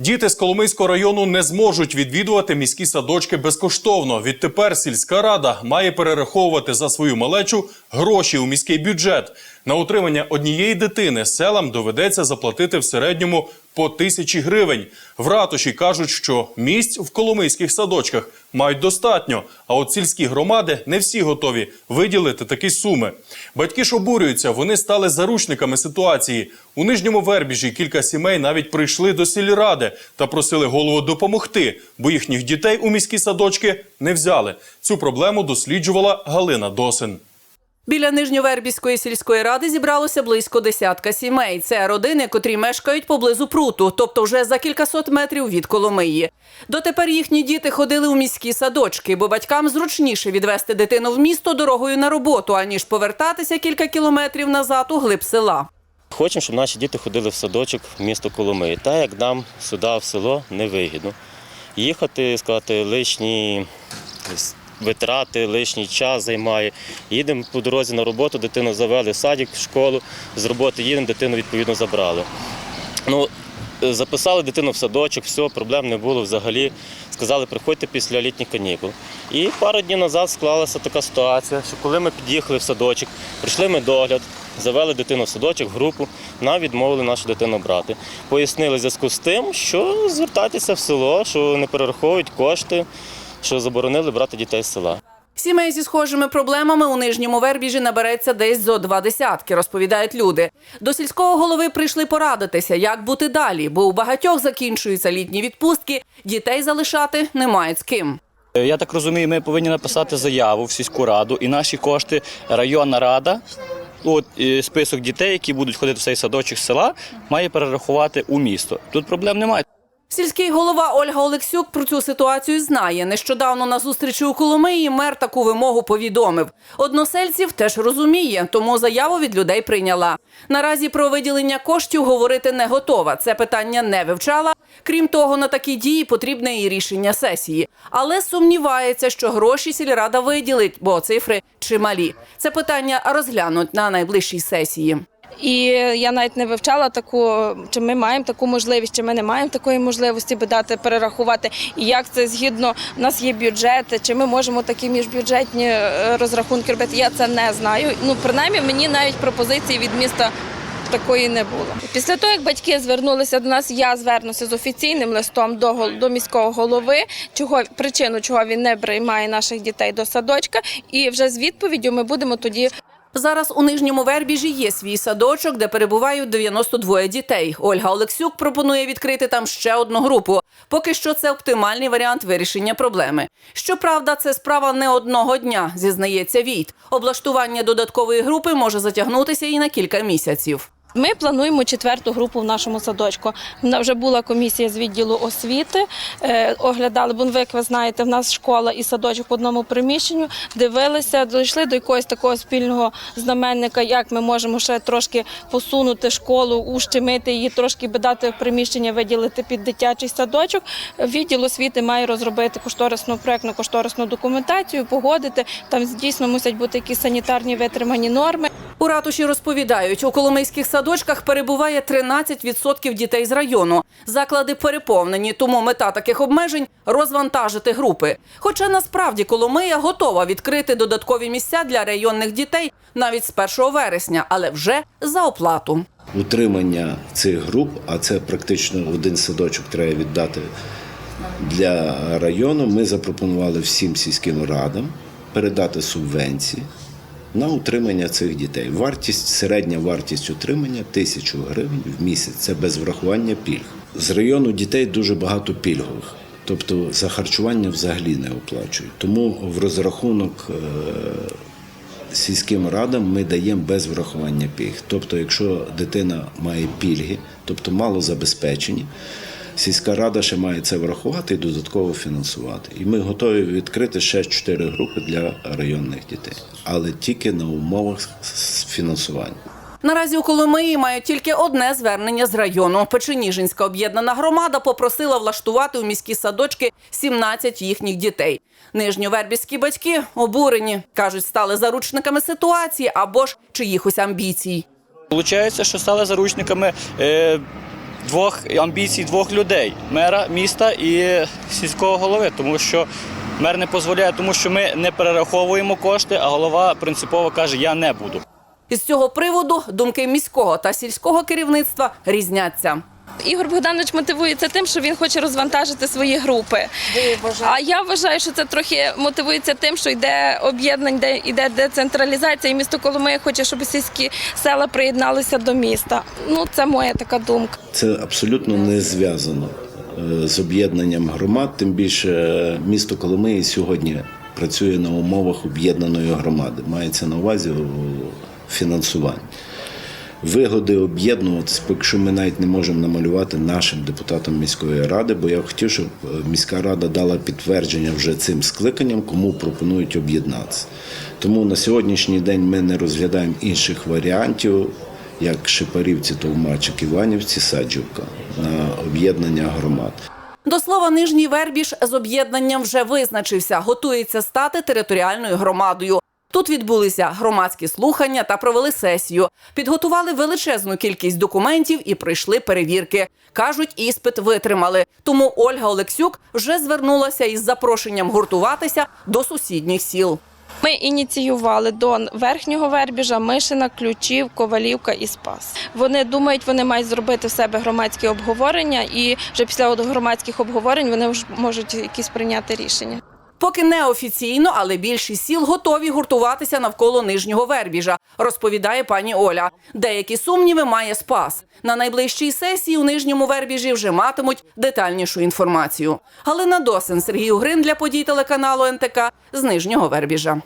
Діти з Коломийського району не зможуть відвідувати міські садочки безкоштовно. Відтепер сільська рада має перераховувати за свою малечу гроші у міський бюджет. На утримання однієї дитини селам доведеться заплатити в середньому по тисячі гривень. В ратуші кажуть, що місць в коломийських садочках мають достатньо. А от сільські громади не всі готові виділити такі суми. Батьки ж обурюються, вони стали заручниками ситуації. У нижньому вербіжі кілька сімей навіть прийшли до сільради та просили голову допомогти, бо їхніх дітей у міські садочки не взяли. Цю проблему досліджувала Галина Досин. Біля Нижньовербівської сільської ради зібралося близько десятка сімей. Це родини, котрі мешкають поблизу пруту, тобто вже за кількасот метрів від Коломиї. Дотепер їхні діти ходили у міські садочки, бо батькам зручніше відвести дитину в місто дорогою на роботу, аніж повертатися кілька кілометрів назад у глиб села. Хочемо, щоб наші діти ходили в садочок в місто Коломиї. Так як нам сюди в село невигідно. Їхати, сказати, лишні витрати, лишній час займає. Їдемо по дорозі на роботу, дитину завели в садик, в школу, з роботи їдемо, дитину відповідно забрали. Ну, е, записали дитину в садочок, все, проблем не було взагалі. Сказали, приходьте після літніх канікул. І пару днів назад склалася така ситуація, що коли ми під'їхали в садочок, прийшли ми догляд, завели дитину в садочок, в групу, нам відмовили нашу дитину брати. Пояснили в зв'язку з тим, що звертайтеся в село, що не перераховують кошти, що заборонили брати дітей з села. Сімей зі схожими проблемами у нижньому вербіжі набереться десь зо два десятки, розповідають люди. До сільського голови прийшли порадитися, як бути далі, бо у багатьох закінчуються літні відпустки, дітей залишати не мають з ким. Е, Я так розумію, ми повинні написати заяву в сільську раду, і наші кошти районна рада, от список дітей, які будуть ходити в цей садочок з села, має перерахувати у місто. Тут проблем немає. Сільський голова Ольга Олексюк про цю ситуацію знає. Нещодавно на зустрічі у Коломиї мер таку вимогу повідомив. Односельців теж розуміє, тому заяву від людей прийняла. Наразі про виділення коштів говорити не готова. Це питання не вивчала. Крім того, на такі дії потрібне і рішення сесії. Але сумнівається, що гроші сільрада виділить, бо цифри чималі. Це питання розглянуть на найближчій сесії. І я навіть не вивчала таку, чи ми маємо таку можливість, чи ми не маємо такої можливості би дати перерахувати. І як це згідно у нас є бюджет, чи ми можемо такі міжбюджетні е, розрахунки робити. Я це не знаю. Ну принаймні мені навіть пропозиції від міста. Такої не було. Після того, як батьки звернулися до нас, я звернуся з офіційним листом до, до міського голови, чого причину, чого він не приймає наших дітей до садочка, і вже з відповіддю ми будемо тоді Зараз у нижньому вербіжі є свій садочок, де перебувають 92 дітей. Ольга Олексюк пропонує відкрити там ще одну групу. Поки що це оптимальний варіант вирішення проблеми. Щоправда, це справа не одного дня, зізнається Війт. Облаштування додаткової групи може затягнутися і на кілька місяців. Ми плануємо четверту групу в нашому садочку. Вона вже була комісія з відділу освіти. е, Оглядали, бо ви, як ви знаєте, в нас школа і садочок в одному приміщенню. Дивилися, дійшли до якогось такого спільного знаменника, як ми можемо ще трошки посунути школу, ущемити її, трошки би дати приміщення, виділити під дитячий садочок. Відділ освіти має розробити кошторисну проектну кошторисну документацію, погодити. Там дійсно мусять бути якісь санітарні витримані норми. У ратуші розповідають, у коломийських садочках перебуває 13% дітей з району. Заклади переповнені, тому мета таких обмежень розвантажити групи. Хоча насправді Коломия готова відкрити додаткові місця для районних дітей навіть з 1 вересня, але вже за оплату. утримання цих груп, а це практично один садочок треба віддати для району. Ми запропонували всім сільським радам передати субвенції на утримання цих дітей. Вартість, середня вартість утримання тисячу гривень в місяць. Це без врахування пільг. З району дітей дуже багато пільгових. Тобто за харчування взагалі не оплачують. Тому в розрахунок е, сільським радам ми даємо без врахування пільг. Тобто, якщо дитина має пільги, тобто мало забезпечені, сільська рада ще має це врахувати і додатково фінансувати. І ми готові відкрити ще чотири групи для районних дітей, але тільки на умовах фінансування. Наразі у Коломиї мають тільки одне звернення з району. Печеніжинська об'єднана громада попросила влаштувати у міські садочки 17 їхніх дітей. Нижньовербівські батьки обурені, кажуть, стали заручниками ситуації або ж чиїхось амбіцій. Получається, що стали заручниками е, двох амбіцій двох людей мера міста і сільського голови, тому що мер не дозволяє, тому що ми не перераховуємо кошти, а голова принципово каже: Я не буду. Із цього приводу думки міського та сільського керівництва різняться. Ігор Богданович мотивується тим, що він хоче розвантажити свої групи. А я вважаю, що це трохи мотивується тим, що йде об'єднання, де йде децентралізація, і місто Коломия хоче, щоб сільські села приєдналися до міста. Ну, це моя така думка. Це абсолютно не зв'язано е, з об'єднанням громад. Тим більше е, місто Коломиї сьогодні працює на умовах об'єднаної громади. Мається на увазі фінансування. Вигоди об'єднуватися, поки що ми навіть не можемо намалювати нашим депутатам міської ради, бо я хотів, щоб е, міська рада дала підтвердження вже цим скликанням, кому пропонують об'єднатися. Тому на сьогоднішній день ми не розглядаємо інших варіантів, як Шипарівці, Товмачик, Іванівці, Саджівка на об'єднання громад. До слова, Нижній Вербіж з об'єднанням вже визначився, готується стати територіальною громадою. Тут відбулися громадські слухання та провели сесію. Підготували величезну кількість документів і пройшли перевірки. Кажуть, іспит витримали. Тому Ольга Олексюк вже звернулася із запрошенням гуртуватися до сусідніх сіл. Ми ініціювали до верхнього вербіжа, Мишина, Ключів, Ковалівка і Спас. Вони думають, вони мають зробити в себе громадські обговорення, і вже після громадських обговорень вони вже можуть якісь прийняти рішення. Поки неофіційно, але більшість сіл готові гуртуватися навколо нижнього вербіжа, розповідає пані Оля. Деякі сумніви має спас. На найближчій сесії у нижньому вербіжі вже матимуть детальнішу інформацію. Галина Досин, Сергій Угрин для подій телеканалу НТК з нижнього вербіжа.